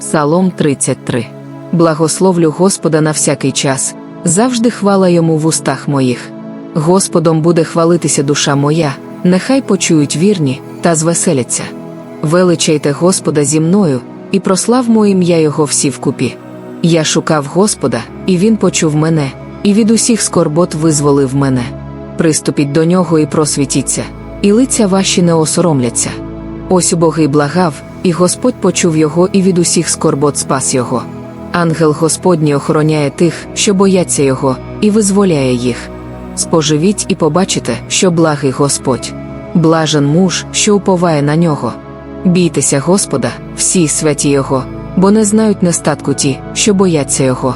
Псалом 33. Благословлю Господа на всякий час, завжди хвала йому в устах моїх. Господом буде хвалитися душа моя, нехай почують вірні та звеселяться. Величайте Господа зі мною, і прослав моє ім'я Його всі вкупі. Я шукав Господа, і Він почув мене, і від усіх скорбот визволив мене. Приступіть до нього і просвітіться, і лиця ваші не осоромляться. Ось убогий благав, і Господь почув його і від усіх скорбот спас його. Ангел Господній охороняє тих, що бояться його, і визволяє їх. Споживіть і побачите, що благий Господь. Блажен муж, що уповає на нього. Бійтеся Господа, всі святі Його, бо не знають нестатку ті, що бояться Його.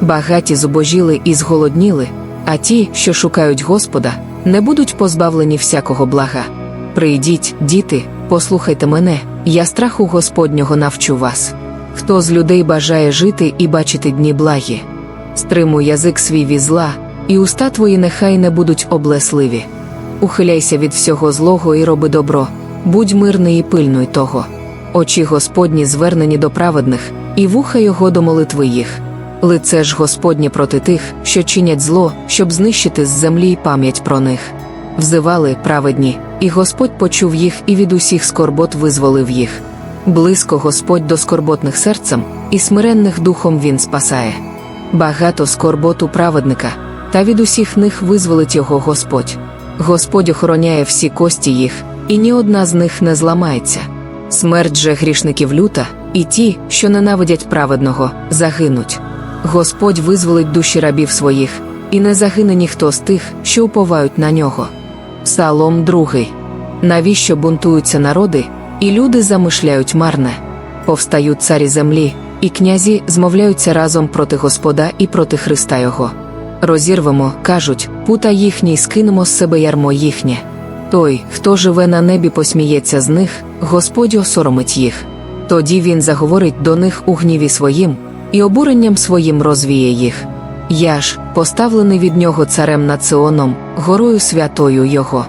Багаті зубожіли і зголодніли, а ті, що шукають Господа, не будуть позбавлені всякого блага. Прийдіть, діти, послухайте мене, я страху Господнього навчу вас. Хто з людей бажає жити і бачити дні благі? Стримуй язик свій від зла, і уста твої нехай не будуть облесливі. Ухиляйся від всього злого і роби добро, будь мирний і пильнуй того. Очі Господні звернені до праведних, і вуха його до молитви їх. Лице ж Господнє проти тих, що чинять зло, щоб знищити з землі пам'ять про них. Взивали праведні, і Господь почув їх і від усіх скорбот визволив їх. Близько Господь до скорботних серцем, і смиренних духом Він спасає. Багато скорбот у праведника, та від усіх них визволить його Господь. Господь охороняє всі кості їх, і ні одна з них не зламається. Смерть же грішників люта, і ті, що ненавидять праведного, загинуть. Господь визволить душі рабів своїх, і не загине ніхто з тих, що уповають на нього. Псалом 2. Навіщо бунтуються народи, і люди замишляють марне? Повстають царі землі, і князі змовляються разом проти Господа і проти Христа Його. Розірвемо, кажуть, пута їхній скинемо з себе ярмо їхнє. Той, хто живе на небі, посміється з них, Господь осоромить їх. Тоді він заговорить до них у гніві своїм, і обуренням своїм розвіє їх. Я ж, поставлений від нього царем над Сионом, горою святою Його.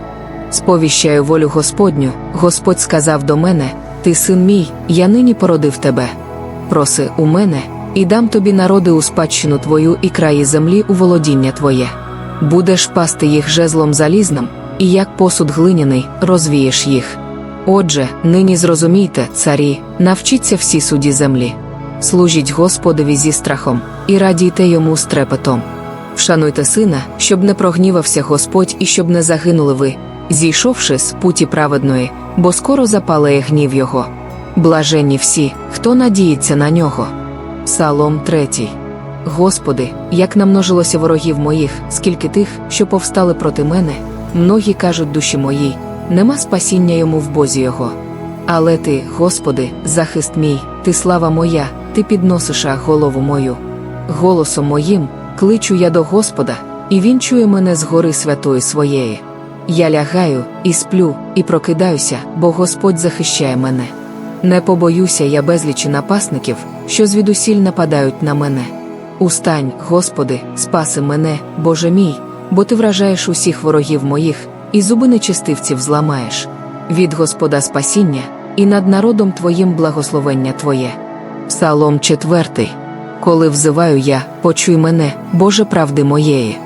Сповіщаю волю Господню, Господь сказав до мене: Ти син мій, я нині породив тебе. Проси у мене, і дам тобі народи у спадщину твою і краї землі у володіння твоє. Будеш пасти їх жезлом залізним, і як посуд глиняний, розвієш їх. Отже, нині зрозумійте, царі, навчіться всі суді землі. Служіть Господові зі страхом, і радійте йому з трепетом. Вшануйте сина, щоб не прогнівався Господь і щоб не загинули ви, зійшовши з путі праведної, бо скоро запалає гнів його. Блаженні всі, хто надіється на нього. Псалом 3. Господи, як намножилося ворогів моїх, скільки тих, що повстали проти мене, многі кажуть душі моїй, нема спасіння йому в Бозі Його. Але ти, Господи, захист мій, ти слава моя, ти підносиш голову мою. Голосом моїм кличу я до Господа, і Він чує мене з гори святої своєї. Я лягаю, і сплю, і прокидаюся, бо Господь захищає мене. Не побоюся я безлічі напасників, що звідусіль нападають на мене. Устань, Господи, спаси мене, Боже мій, бо ти вражаєш усіх ворогів моїх, і зуби нечистивців зламаєш. Від Господа спасіння, і над народом Твоїм благословення Твоє. Псалом 4. Коли взиваю я, почуй мене, Боже правди моєї.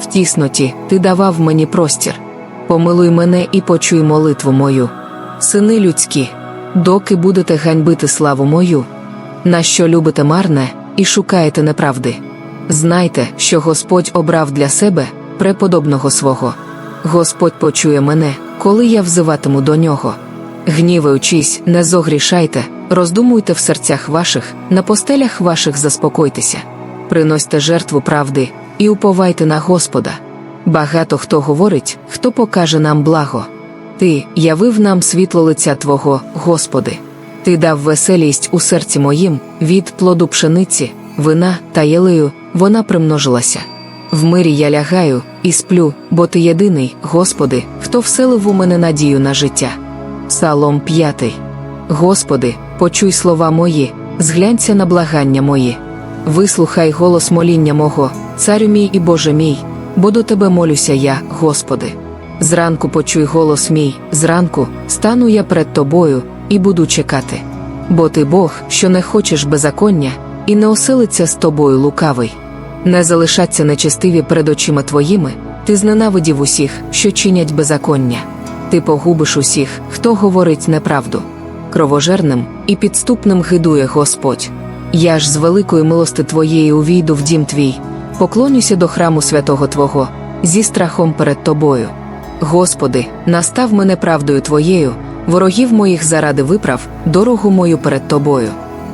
В тісноті ти давав мені простір. Помилуй мене і почуй молитву мою. Сини людські, доки будете ганьбити славу мою, на що любите марне і шукаєте неправди. Знайте, що Господь обрав для себе преподобного свого. Господь почує мене, коли я взиватиму до нього. Гніваючись, не зогрішайте, роздумуйте в серцях ваших, на постелях ваших заспокойтеся, приносьте жертву правди і уповайте на Господа. Багато хто говорить, хто покаже нам благо. Ти явив нам світло лиця Твого, Господи. Ти дав веселість у серці моїм від плоду пшениці, вина та єлею, вона примножилася. В мирі я лягаю і сплю, бо ти єдиний, Господи, хто вселив у мене надію на життя. Псалом 5. Господи, почуй слова мої, зглянься на благання мої. Вислухай голос моління мого, царю мій і Боже мій, бо до тебе молюся я, Господи. Зранку почуй голос мій, зранку стану я перед тобою і буду чекати. бо ти Бог, що не хочеш беззаконня, і не оселиться з тобою лукавий. Не залишаться нечестиві перед очима твоїми, ти зненавидів усіх, що чинять беззаконня. Ти погубиш усіх, хто говорить неправду. Кровожерним і підступним гидує Господь. Я ж з великої милости твоєї увійду в дім твій, поклонюся до храму святого Твого, зі страхом перед тобою. Господи, настав мене правдою Твоєю, ворогів моїх заради виправ, дорогу мою перед Тобою.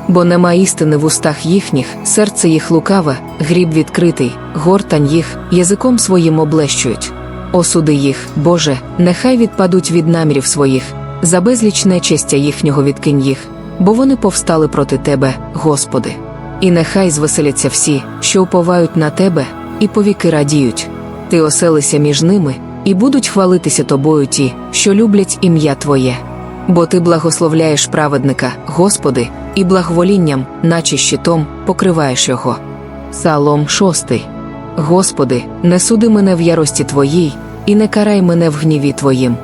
Бо нема істини в устах їхніх, серце їх лукаве, гріб відкритий, гортань їх, язиком своїм облещують. Осуди їх, Боже, нехай відпадуть від намірів своїх, за безліч нечестя їхнього відкинь їх, бо вони повстали проти Тебе, Господи. І нехай звеселяться всі, що уповають на Тебе, і повіки радіють. Ти оселися між ними, і будуть хвалитися тобою ті, що люблять ім'я Твоє. Бо ти благословляєш праведника, Господи, і благоволінням, наче щитом, покриваєш його. Псалом 6. Господи, не суди мене в ярості Твоїй, і не карай мене в гніві Твоїм.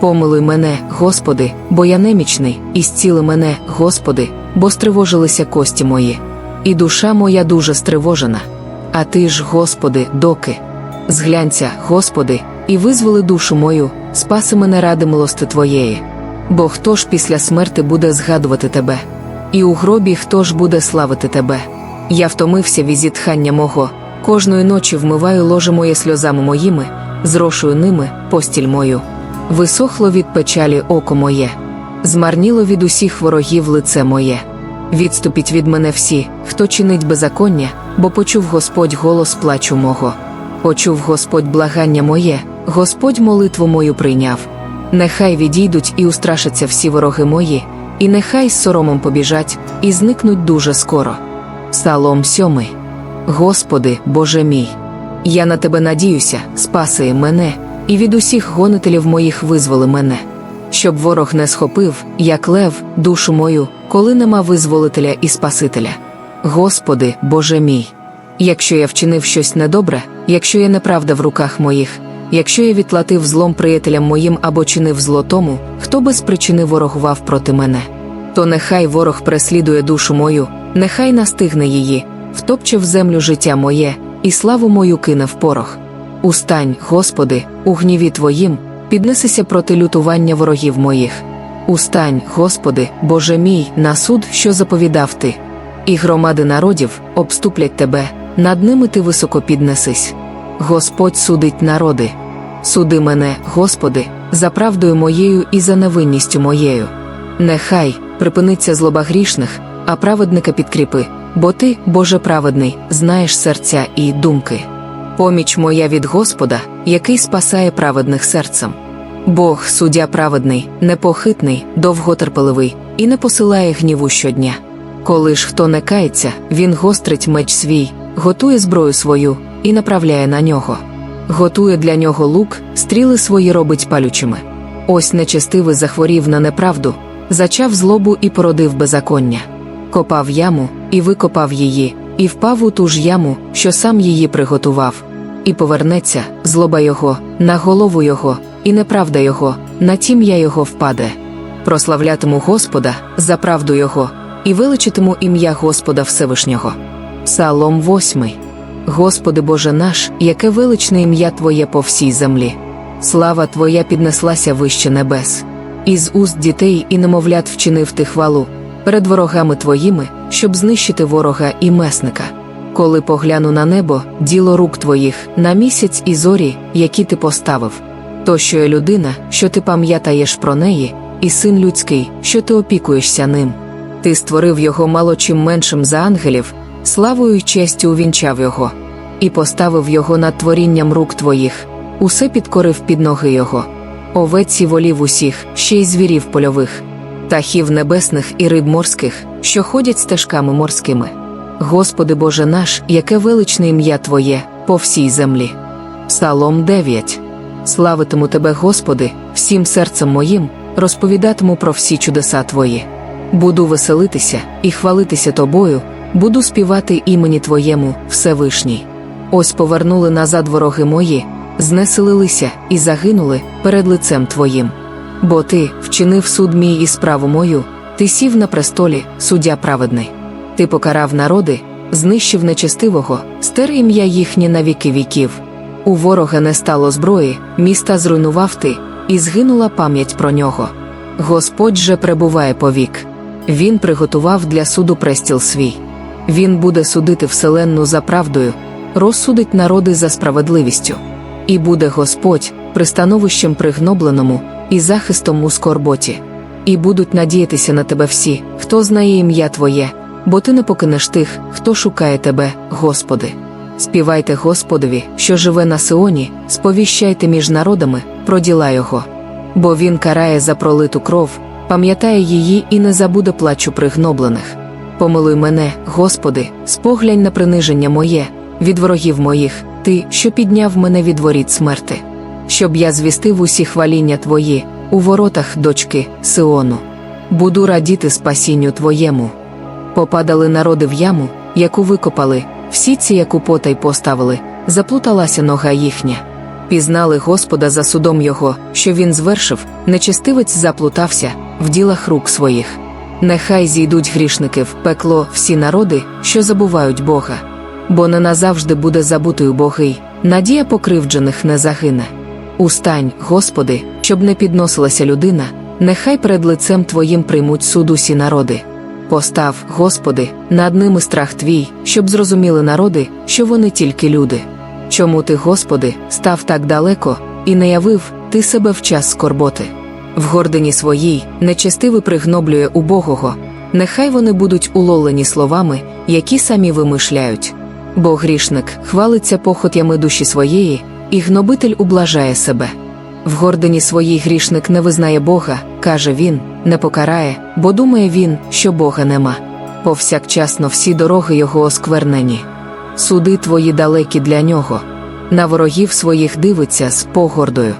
Помилуй мене, Господи, бо я немічний, і зціли мене, Господи, бо стривожилися кості мої. І душа моя дуже стривожена. А ти ж, Господи, доки. Зглянься, Господи, і визволи душу мою, спаси мене ради милости Твоєї. Бо хто ж після смерти буде згадувати Тебе? І у гробі хто ж буде славити Тебе? Я втомився від зітхання мого, кожної ночі вмиваю ложе моє сльозами моїми, зрошую ними постіль мою. Висохло від печалі око моє, змарніло від усіх ворогів лице моє. Відступіть від мене всі, хто чинить беззаконня, бо почув Господь голос плачу мого. Почув Господь благання моє, Господь молитву мою прийняв. Нехай відійдуть і устрашаться всі вороги мої, і нехай з соромом побіжать, і зникнуть дуже скоро. Псалом сьомий. Господи, Боже мій, я на тебе надіюся, спаси мене, і від усіх гонителів моїх визволи мене, щоб ворог не схопив, як лев, душу мою, коли нема визволителя і Спасителя. Господи, Боже мій, якщо я вчинив щось недобре, якщо є неправда в руках моїх, якщо я відплатив злом приятелям моїм або чинив зло тому, хто без причини ворогував проти мене, то нехай ворог преслідує душу мою, нехай настигне її, втопче в землю життя моє, і славу мою кине в порох. Устань, Господи, у гніві Твоїм, піднесися проти лютування ворогів моїх. Устань, Господи, Боже мій, на суд, що заповідав Ти. І громади народів обступлять тебе, над ними ти високо піднесись. Господь судить народи. Суди мене, Господи, за правдою моєю і за невинністю моєю. Нехай припиниться злоба грішних, а праведника підкріпи, бо ти, Боже праведний, знаєш серця і думки. Поміч моя від Господа, який спасає праведних серцем. Бог, суддя праведний, непохитний, довготерпеливий і не посилає гніву щодня. Коли ж хто не кається, він гострить меч свій, готує зброю свою і направляє на нього. Готує для нього лук, стріли свої робить палючими. Ось нечестивий захворів на неправду, зачав злобу і породив беззаконня. Копав яму і викопав її, і впав у ту ж яму, що сам її приготував. І повернеться злоба його, на голову його, і неправда його, на тім'я його впаде. Прославлятиму Господа за правду Його, і величитиму ім'я Господа Всевишнього. Псалом 8. Господи Боже наш, яке величне ім'я Твоє по всій землі. Слава Твоя піднеслася вище небес. Із уст дітей і немовлят вчинив ти хвалу перед ворогами Твоїми, щоб знищити ворога і месника. Коли погляну на небо, діло рук Твоїх, на місяць і зорі, які ти поставив. То, що є людина, що ти пам'ятаєш про неї, і син людський, що ти опікуєшся ним. Ти створив його мало чим меншим за ангелів, славою й честю увінчав його, і поставив його над творінням рук твоїх, усе підкорив під ноги його, овець і волів усіх, ще й звірів польових, птахів небесних і риб морських, що ходять стежками морськими. Господи Боже наш, яке величне ім'я Твоє по всій землі. Псалом 9. Славитиму Тебе, Господи, всім серцем моїм, розповідатиму про всі чудеса Твої. Буду веселитися і хвалитися Тобою, буду співати імені Твоєму, Всевишній. Ось повернули назад вороги мої, знеселилися і загинули перед лицем Твоїм. Бо Ти вчинив суд мій і справу мою, Ти сів на престолі, суддя праведний. Ти покарав народи, знищив нечестивого, стер ім'я їхнє на віки віків. У ворога не стало зброї, міста зруйнував ти, і згинула пам'ять про нього. Господь же перебуває повік. Він приготував для суду престіл свій. Він буде судити вселенну за правдою, розсудить народи за справедливістю. І буде Господь пристановищем пригнобленому і захистом у скорботі. І будуть надіятися на тебе всі, хто знає ім'я Твоє, бо ти не покинеш тих, хто шукає тебе, Господи. Співайте Господові, що живе на Сионі, сповіщайте між народами про діла Його. Бо Він карає за пролиту кров, пам'ятає її і не забуде плачу пригноблених. Помилуй мене, Господи, споглянь на приниження моє, від ворогів моїх, Ти, що підняв мене від воріт смерти. Щоб я звістив усі хваління Твої, у воротах дочки Сиону. Буду радіти спасінню Твоєму. Попадали народи в яму, яку викопали, всі ці, яку потай поставили, заплуталася нога їхня. Пізнали Господа за судом Його, що він звершив, нечестивець заплутався в ділах рук своїх. Нехай зійдуть грішники в пекло всі народи, що забувають Бога. Бо не назавжди буде забутою Богий, надія покривджених не загине. Устань, Господи, щоб не підносилася людина, нехай перед лицем Твоїм приймуть суд усі народи. Постав, Господи, над ними страх Твій, щоб зрозуміли народи, що вони тільки люди. Чому ти, Господи, став так далеко і не явив ти себе в час скорботи? В гордині своїй нечестивий пригноблює убогого, нехай вони будуть улолені словами, які самі вимишляють. Бо грішник хвалиться похотями душі своєї, і гнобитель ублажає себе. В гордині своїй грішник не визнає Бога, каже він, не покарає, бо думає він, що Бога нема. Повсякчасно всі дороги його осквернені. Суди твої далекі для нього. На ворогів своїх дивиться з погордою.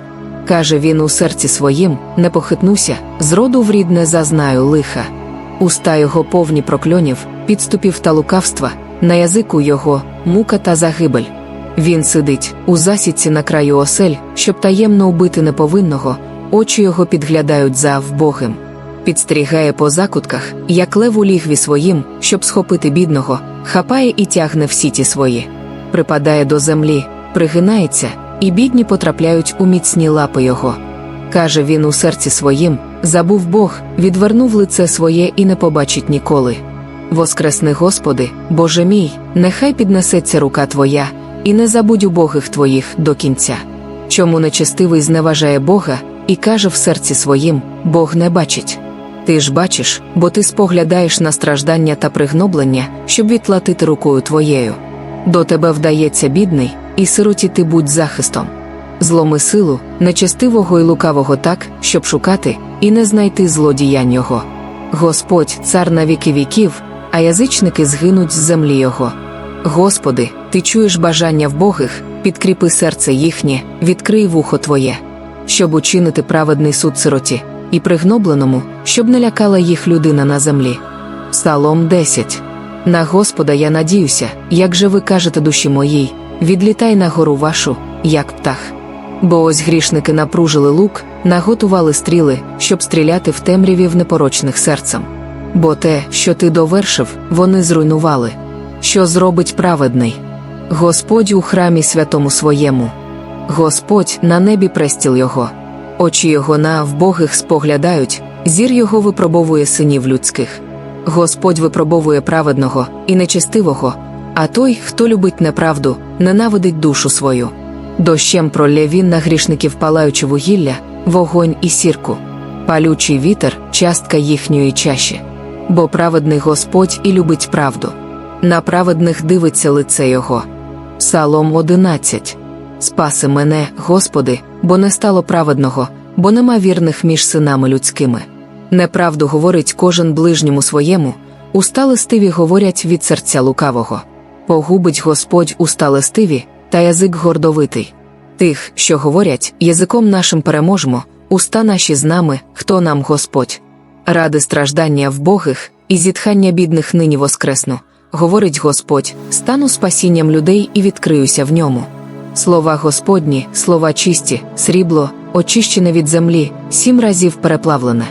Каже він у серці своїм: не похитнуся, зроду в рід не зазнаю лиха. Уста його повні прокльонів, підступів та лукавства, на язику його мука та загибель. Він сидить у засідці на краю осель, щоб таємно убити неповинного, очі його підглядають за вбогим. Підстерігає по закутках, як лев у лігві своїм, щоб схопити бідного, хапає і тягне в сіті свої. Припадає до землі, пригинається, і бідні потрапляють у міцні лапи його. Каже він у серці своїм: забув Бог, відвернув лице своє і не побачить ніколи. Воскресни, Господи, Боже мій, нехай піднесеться рука Твоя, і не забудь убогих Твоїх до кінця. Чому нечестивий зневажає Бога і каже в серці своїм: Бог не бачить. Ти ж бачиш, бо ти споглядаєш на страждання та пригноблення, щоб відплатити рукою твоєю. До тебе вдається бідний, і сироті ти будь захистом. Зломи силу, нечестивого і лукавого так, щоб шукати, і не знайти злодіянь його. Господь, цар на віки віків, а язичники згинуть з землі його. Господи, ти чуєш бажання вбогих, підкріпи серце їхнє, відкрий вухо Твоє, щоб учинити праведний суд сироті, і пригнобленому, щоб не лякала їх людина на землі. Псалом 10. На Господа я надіюся, як же ви кажете душі моїй, відлітай на гору вашу, як птах. Бо ось грішники напружили лук, наготували стріли, щоб стріляти в темряві в непорочних серцем. Бо те, що ти довершив, вони зруйнували. Що зробить праведний? Господь у храмі святому своєму. Господь на небі престіл його. Очі його на вбогих споглядають, зір його випробовує синів людських. Господь випробовує праведного і нечестивого, а той, хто любить неправду, ненавидить душу свою. Дощем пролє він на грішників палаючи вугілля, вогонь і сірку, палючий вітер, частка їхньої чаші. Бо праведний Господь і любить правду. На праведних дивиться лице Його. Псалом 11. Спаси мене, Господи, бо не стало праведного, бо нема вірних між синами людськими. Неправду говорить кожен ближньому своєму, уста листиві говорять від серця лукавого. Погубить Господь уста листиві, та язик гордовитий. Тих, що говорять, язиком нашим переможемо, уста наші з нами, хто нам Господь. Ради страждання вбогих і зітхання бідних нині воскресну, говорить Господь, стану спасінням людей і відкриюся в ньому. Слова Господні, слова чисті, срібло, очищене від землі, сім разів переплавлене.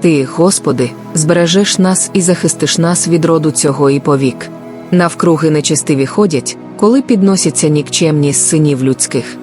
Ти, Господи, збережеш нас і захистиш нас від роду цього і повік. Навкруги нечистиві ходять, коли підносяться нікчемні з синів людських.